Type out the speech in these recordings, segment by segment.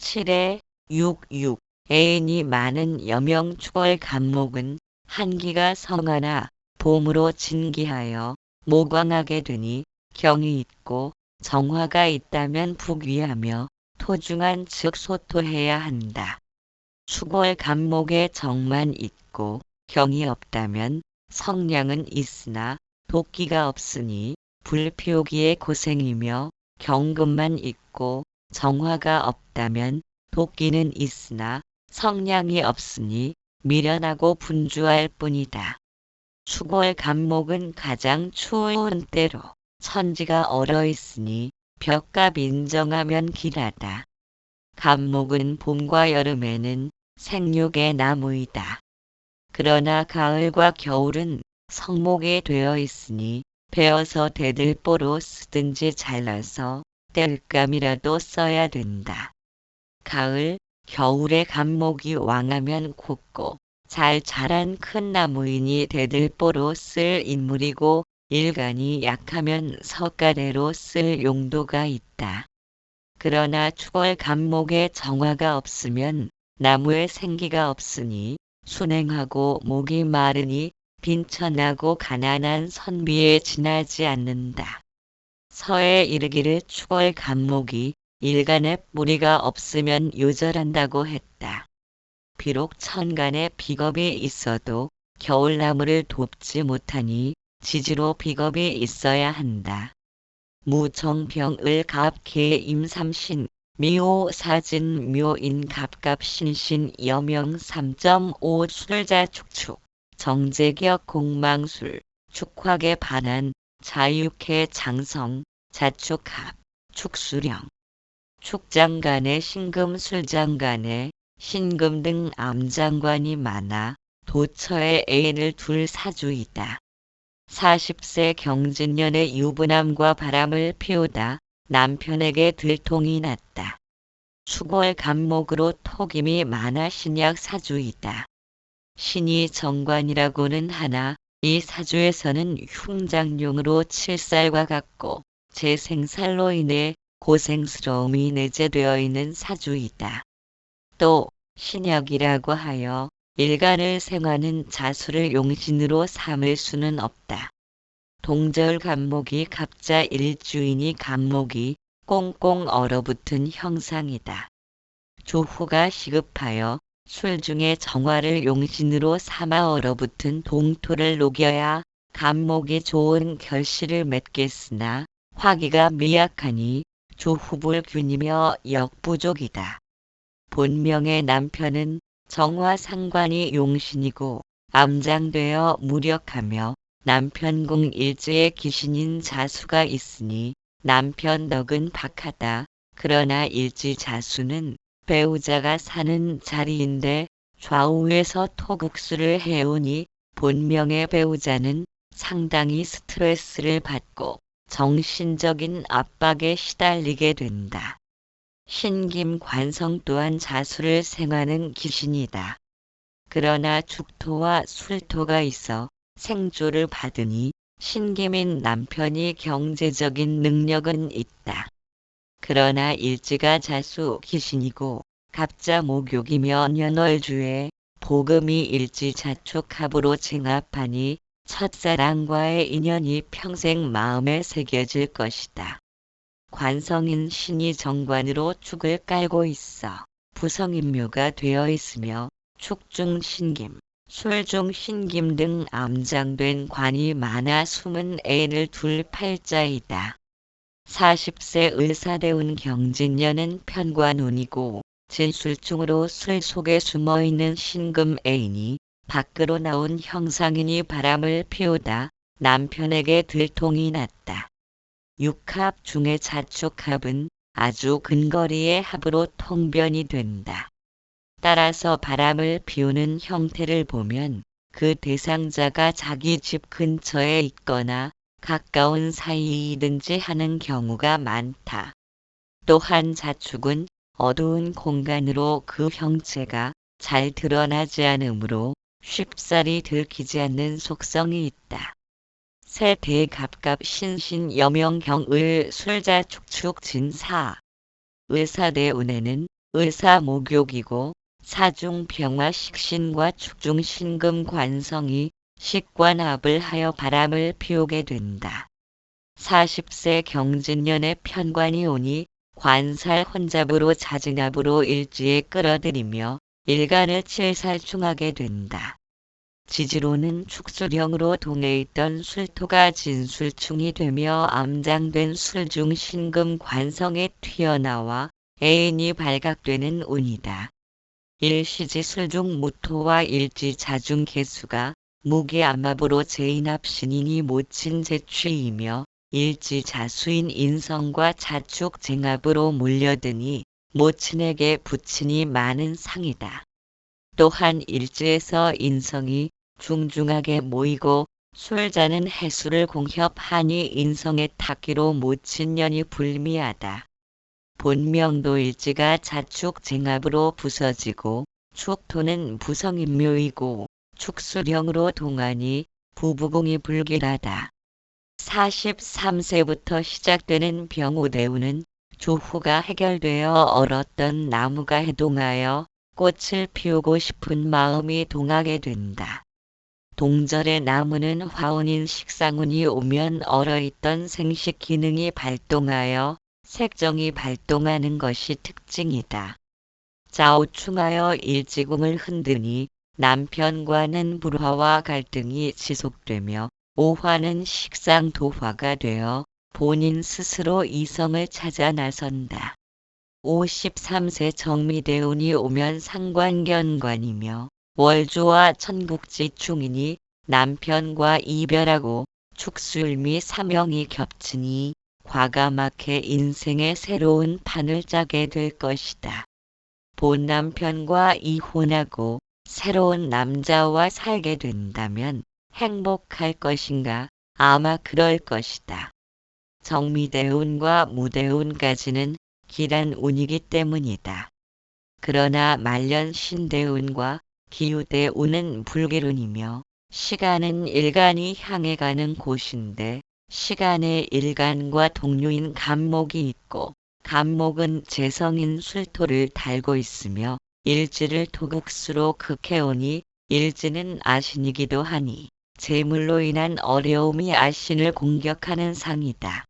7에 66 애인이 많은 여명 축월 간목은 한기가 성하나 봄으로 진기하여 모광하게 되니 경이 있고 정화가 있다면 북위하며 토중한 즉 소토해야 한다. 축월 간목에 정만 있고 경이 없다면 성량은 있으나 도끼가 없으니 불피우기에 고생이며 경금만 있고 정화가 없다면 도끼는 있으나 성량이 없으니 미련하고 분주할 뿐이다. 축월 간목은 가장 추운 때로 천지가 얼어 있으니 벽값 인정하면 길하다. 간목은 봄과 여름에는 생육의 나무이다. 그러나 가을과 겨울은 성목이 되어 있으니 베어서 대들보로 쓰든지 잘라서 뗄감이라도 써야 된다. 가을, 겨울에 간목이 왕하면 곱고 잘 자란 큰 나무이니 대들보로 쓸 인물이고 일간이 약하면 석가래로 쓸 용도가 있다. 그러나 축월 간목에 정화가 없으면 나무에 생기가 없으니 순행하고 목이 마르니 빈천하고 가난한 선비에 지나지 않는다. 서에 이르기를 축월 간목이 일간에 뿌리가 없으면 요절한다고 했다. 비록 천간에 비겁이 있어도 겨울나무를 돕지 못하니 지지로 비겁이 있어야 한다. 무정병을 갑계 임삼신 미호 사진 묘인 갑갑 신신 여명 3.5 술자 축축 정제격 공망술 축화계 반한 자육회 장성 자축합 축수령 축장간에 신금 술장간에 신금 등 암장관이 많아 도처에 애인을 둘 사주이다. 40세 경진년의 유부남과 바람을 피우다 남편에게 들통이 났다. 축월 간목으로 톡임이 많아 신약 사주이다. 신이 정관이라고는 하나 이 사주에서는 흉장용으로 칠살과 같고 재생살로 인해 고생스러움이 내재되어 있는 사주이다. 또 신약이라고 하여 일간을 생하는 자수를 용신으로 삼을 수는 없다. 동절 간목이 갑자 일주인이 간목이 꽁꽁 얼어붙은 형상이다. 조후가 시급하여 술 중에 정화를 용신으로 삼아 얼어붙은 동토를 녹여야 간목이 좋은 결실을 맺겠으나 화기가 미약하니 조후불균이며 역부족이다. 본명의 남편은 정화상관이 용신이고 암장되어 무력하며 남편궁 일지의 귀신인 자수가 있으니 남편 덕은 박하다. 그러나 일지 자수는 배우자가 사는 자리인데 좌우에서 토국수를 해오니 본명의 배우자는 상당히 스트레스를 받고 정신적인 압박에 시달리게 된다. 신김 관성 또한 자수를 생하는 귀신이다. 그러나 죽토와 술토가 있어 생조를 받으니 신김인 남편이 경제적인 능력은 있다. 그러나 일지가 자수 귀신이고 갑자 목욕이며 년월주에 복음이 일지 자촉합으로 증합하니 첫사랑과의 인연이 평생 마음에 새겨질 것이다. 관성인 신이 정관으로 축을 깔고 있어 부성인묘가 되어 있으며 축중 신김, 술중 신김 등 암장된 관이 많아 숨은 애를 둘 팔자이다. 40세 의사대운 경진년은 편관운이고 진술중으로 술 속에 숨어있는 신금 애인이 밖으로 나온 형상이니 바람을 피우다 남편에게 들통이 났다. 육합 중의 자축합은 아주 근거리의 합으로 통변이 된다. 따라서 바람을 피우는 형태를 보면 그 대상자가 자기 집 근처에 있거나 가까운 사이이든지 하는 경우가 많다. 또한 자축은 어두운 공간으로 그 형체가 잘 드러나지 않으므로 쉽사리 들키지 않는 속성이 있다. 새 대갑갑 신신 여명경을 술자 축축 진사 의사대 운에는 의사 목욕이고 사중 병화 식신과 축중 신금 관성이 식관합을 하여 바람을 피우게 된다. 40세 경진년의 편관이 오니 관살 혼잡으로 자증합으로 일지에 끌어들이며 일간을 칠살충하게 된다. 지지로는 축수령으로 동해 있던 술토가 진술충이 되며 암장된 술중 신금 관성에 튀어나와 애인이 발각되는 운이다. 일시지 술중 무토와 일지 자중 개수가 무기암합으로 제인합 신인이 모친 제취이며 일지 자수인 인성과 자축 쟁합으로 몰려드니 모친에게 부친이 많은 상이다. 또한 일지에서 인성이 중중하게 모이고 술자는 해수를 공협하니 인성의 탁기로 모친 년이 불미하다. 본명도 일지가 자축 쟁합으로 부서지고 축토는 부성인묘이고 축수령으로 동하니 부부공이 불길하다. 43세부터 시작되는 병우대우는 조후가 해결되어 얼었던 나무가 해동하여 꽃을 피우고 싶은 마음이 동하게 된다. 동절의 나무는 화운인 식상운이 오면 얼어있던 생식 기능이 발동하여 색정이 발동하는 것이 특징이다. 좌우충하여 일지궁을 흔드니 남편과는 불화와 갈등이 지속되며 오화는 식상 도화가 되어 본인 스스로 이성을 찾아 나선다. 53세 정미대운이 오면 상관견관이며 월조와 천국지충이니 남편과 이별하고 축술미 사명이 겹치니 과감하게 인생의 새로운 판을 짜게 될 것이다. 본 남편과 이혼하고 새로운 남자와 살게 된다면 행복할 것인가? 아마 그럴 것이다. 정미대운과 무대운까지는 길한 운이기 때문이다. 그러나 말년 신대운과 기후대운은 불길운이며 시간은 일간이 향해 가는 곳인데 시간의 일간과 동료인 간목이 있고 간목은 재성인 술토를 달고 있으며 일지를 토극수로 극해오니 일지는 아신이기도 하니 재물로 인한 어려움이 아신을 공격하는 상이다.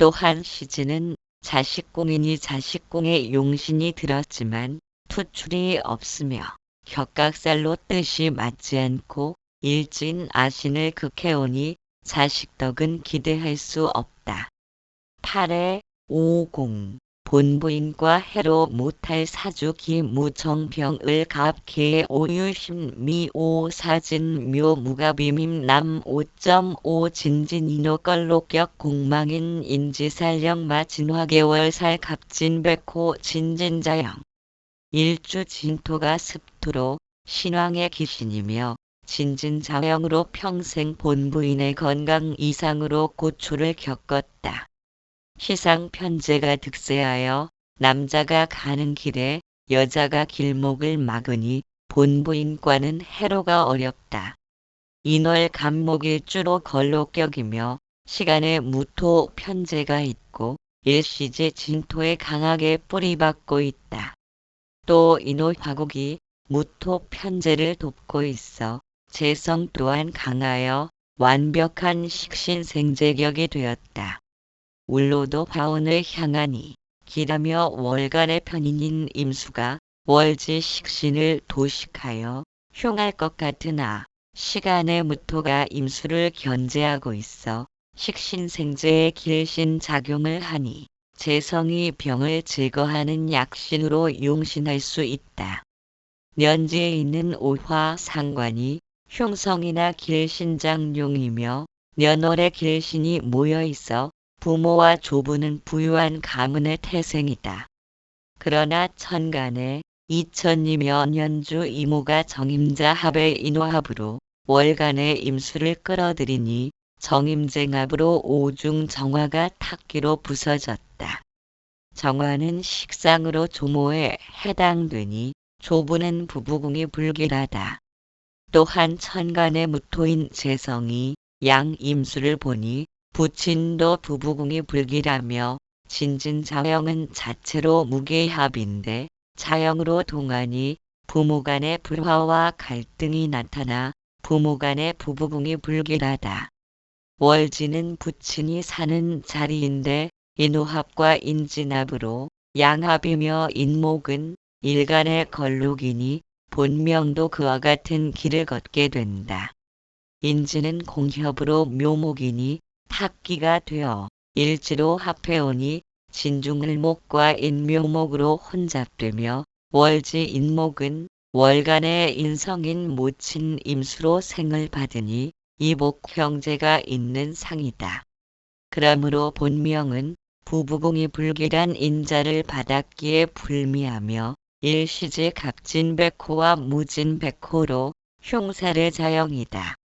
또한 시지는 자식공인이 자식공의 용신이 들었지만 투출이 없으며 격각살로 뜻이 맞지 않고 일진 아신을 극해오니 자식덕은 기대할 수 없다. 8회 50 본부인과 해로 못할 사주 기무정병을 갑계 오유심 미오 사진 묘 무가비밈 남5.5 진진이노 걸로격 공망인 인지살령 마 진화개월살 갑진백호 진진자영 일주 진토가 습토로 신왕의 기신이며 진진자영으로 평생 본부인의 건강 이상으로 고초를 겪었다. 시상 편제가 득세하여 남자가 가는 길에 여자가 길목을 막으니 본부인과는 해로가 어렵다. 인월 간목일 주로 걸로 격이며 시간에 무토 편제가 있고 일시제 진토에 강하게 뿌리박고 있다. 또 인호 화국이 무토 편제를 돕고 있어 재성 또한 강하여 완벽한 식신생제격이 되었다. 울로도 화원을 향하니 기라며 월간의 편인인 임수가 월지 식신을 도식하여 흉할 것 같으나 시간의 무토가 임수를 견제하고 있어 식신생제의 길신 작용을 하니 재성이 병을 제거하는 약신으로 용신할 수 있다. 년지에 있는 오화 상관이 흉성이나 길신장용이며 년월의 길신이 모여 있어 부모와 조부는 부유한 가문의 태생이다. 그러나 천간에 이천이며 년주 이모가 정임자 합의 인화합으로 월간의 임수를 끌어들이니 정임쟁합으로 오중 정화가 탁기로 부서졌다. 정화는 식상으로 조모에 해당되니 조부는 부부궁이 불길하다. 또한 천간의 무토인 재성이 양 임수를 보니 부친도 부부궁이 불길하며 진진자영은 자체로 무계합인데 자영으로 동하니 부모 간의 불화와 갈등이 나타나 부모 간의 부부궁이 불길하다. 월지는 부친이 사는 자리인데 인호합과 인진합으로 양합이며 인목은 일간의 걸룩이니 본명도 그와 같은 길을 걷게 된다. 인지는 공협으로 묘목이니 탁기가 되어 일지로 합해오니 진중을목과 인묘목으로 혼잡되며 월지 인목은 월간의 인성인 모친 임수로 생을 받으니 이복 형제가 있는 상이다. 그러므로 본명은 부부궁이 불길한 인자를 받았기에 불미하며 일시지 갑진백호와 무진백호로 흉사의 자영이다.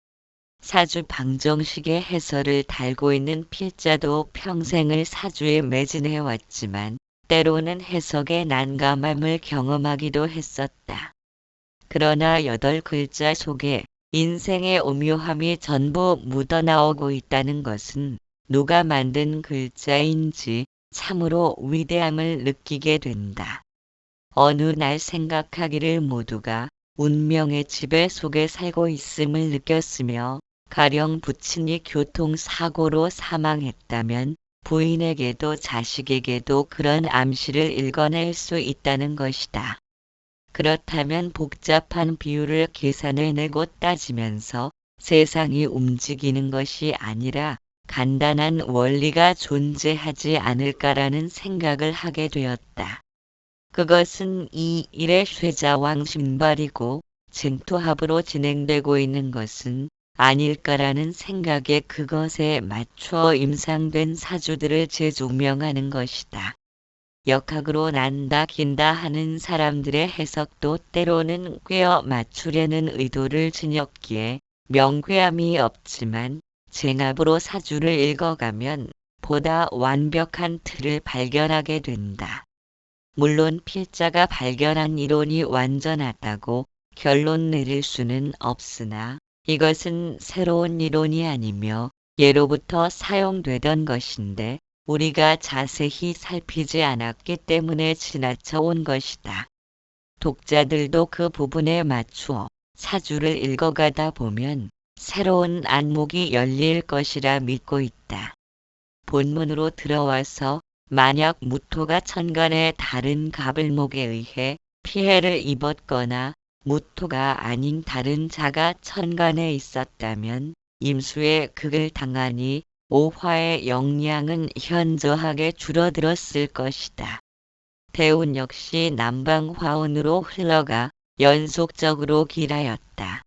사주 방정식의 해설을 달고 있는 필자도 평생을 사주에 매진해 왔지만 때로는 해석의 난감함을 경험하기도 했었다. 그러나 여덟 글자 속에 인생의 오묘함이 전부 묻어나오고 있다는 것은 누가 만든 글자인지 참으로 위대함을 느끼게 된다. 어느 날 생각하기를 모두가 운명의 지배 속에 살고 있음을 느꼈으며 가령 부친이 교통사고로 사망했다면 부인에게도 자식에게도 그런 암시를 읽어낼 수 있다는 것이다. 그렇다면 복잡한 비율을 계산해내고 따지면서 세상이 움직이는 것이 아니라 간단한 원리가 존재하지 않을까라는 생각을 하게 되었다. 그것은 이 일의 쇠자왕 신발이고 증투합으로 진행되고 있는 것은 아닐까라는 생각에 그것에 맞춰 임상된 사주들을 재조명하는 것이다. 역학으로 난다 긴다 하는 사람들의 해석도 때로는 꿰어 맞추려는 의도를 지녔기에 명쾌함이 없지만 쟁합으로 사주를 읽어가면 보다 완벽한 틀을 발견하게 된다. 물론 필자가 발견한 이론이 완전하다고 결론 내릴 수는 없으나 이것은 새로운 이론이 아니며 예로부터 사용되던 것인데 우리가 자세히 살피지 않았기 때문에 지나쳐 온 것이다. 독자들도 그 부분에 맞추어 사주를 읽어가다 보면 새로운 안목이 열릴 것이라 믿고 있다. 본문으로 들어와서 만약 무토가 천간의 다른 가불목에 의해 피해를 입었거나 무토가 아닌 다른 자가 천간에 있었다면 임수의 극을 당하니 오화의 영량은 현저하게 줄어들었을 것이다. 대운 역시 남방화운으로 흘러가 연속적으로 길하였다.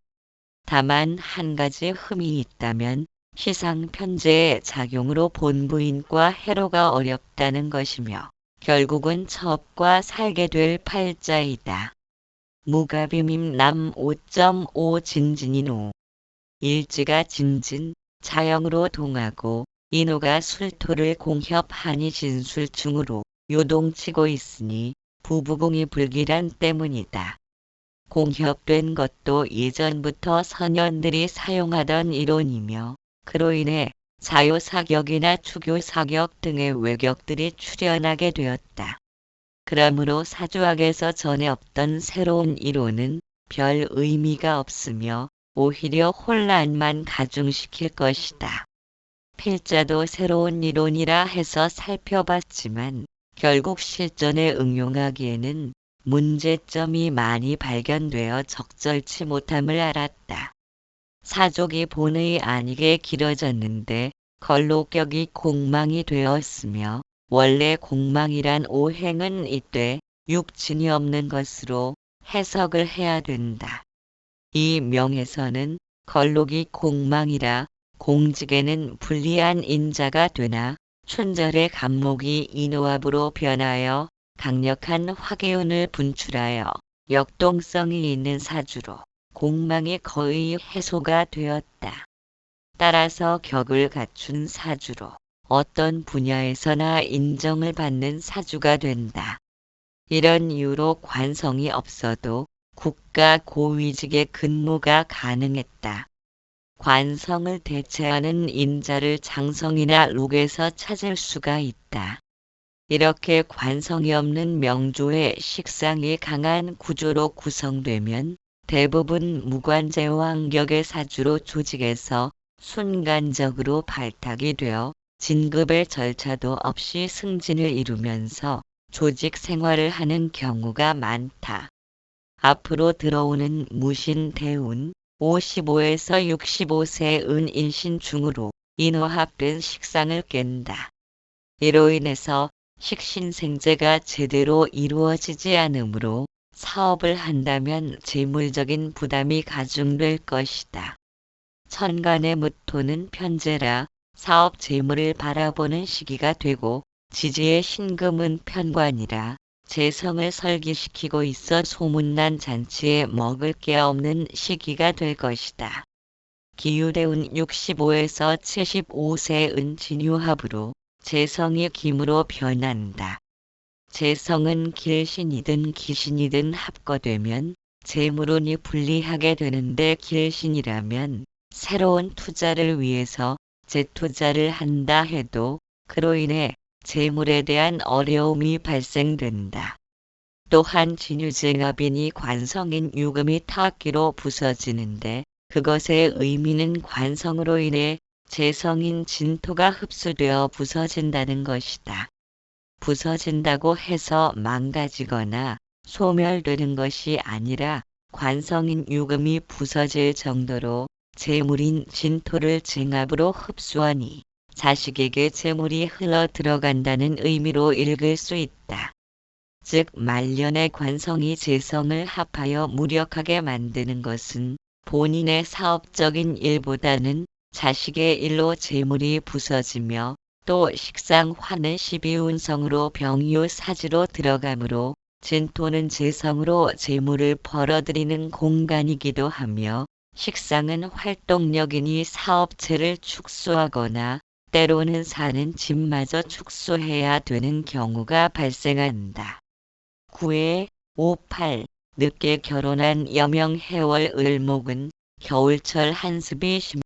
다만 한 가지 흠이 있다면 시상편제의 작용으로 본부인과 해로가 어렵다는 것이며 결국은 첩과 살게 될 팔자이다. 무가비밈 남 5.5 진진인호 일지가 진진 자영으로 동하고 인호가 술토를 공협하니 진술중으로 요동치고 있으니 부부공이 불길한 때문이다. 공협된 것도 예전부터 선현들이 사용하던 이론이며 그로 인해 자요사격이나 추교사격 등의 외격들이 출현하게 되었다. 그러므로 사주학에서 전에 없던 새로운 이론은 별 의미가 없으며 오히려 혼란만 가중시킬 것이다. 필자도 새로운 이론이라 해서 살펴봤지만 결국 실전에 응용하기에는 문제점이 많이 발견되어 적절치 못함을 알았다. 사족이 본의 아니게 길어졌는데 걸로격이 공망이 되었으며 원래 공망이란 오행은 이때 육친이 없는 것으로 해석을 해야 된다. 이 명에서는 걸록이 공망이라 공직에는 불리한 인자가 되나 춘절의 감목이 인호합으로 변하여 강력한 화계운을 분출하여 역동성이 있는 사주로 공망이 거의 해소가 되었다. 따라서 격을 갖춘 사주로 어떤 분야에서나 인정을 받는 사주가 된다. 이런 이유로 관성이 없어도 국가 고위직의 근무가 가능했다. 관성을 대체하는 인자를 장성이나 록에서 찾을 수가 있다. 이렇게 관성이 없는 명조의 식상이 강한 구조로 구성되면 대부분 무관제왕격의 사주로 조직에서 순간적으로 발탁이 되어 진급의 절차도 없이 승진을 이루면서 조직 생활을 하는 경우가 많다. 앞으로 들어오는 무신 대운 55에서 65세 은 인신 중으로 인호합된 식상을 깬다. 이로 인해서 식신생제가 제대로 이루어지지 않으므로 사업을 한다면 재물적인 부담이 가중될 것이다. 천간의 무토는 편제라 사업 재물을 바라보는 시기가 되고 지지의 신금은 편관이라 재성을 설계시키고 있어 소문난 잔치에 먹을 게 없는 시기가 될 것이다. 기유대운 65에서 75세 은진유합으로 재성이 김으로 변한다. 재성은 길신이든 기신이든 합거되면 재물운이 불리하게 되는데 길신이라면 새로운 투자를 위해서 재투자를 한다 해도 그로 인해 재물에 대한 어려움이 발생된다. 또한 진유증합인이 관성인 유금이 타악기로 부서지는데 그것의 의미는 관성으로 인해 재성인 진토가 흡수되어 부서진다는 것이다. 부서진다고 해서 망가지거나 소멸되는 것이 아니라 관성인 유금이 부서질 정도로 재물인 진토를 증압으로 흡수하니 자식에게 재물이 흘러 들어간다는 의미로 읽을 수 있다. 즉 말년의 관성이 재성을 합하여 무력하게 만드는 것은 본인의 사업적인 일보다는 자식의 일로 재물이 부서지며 또 식상화는 12운성으로 병유 사지로 들어가므로 진토는 재성으로 재물을 벌어들이는 공간이기도 하며 식상은 활동력이니 사업체를 축소하거나 때로는 사는 집마저 축소해야 되는 경우가 발생한다. 9회 58 늦게 결혼한 여명 해월 을목은 겨울철 한습이 심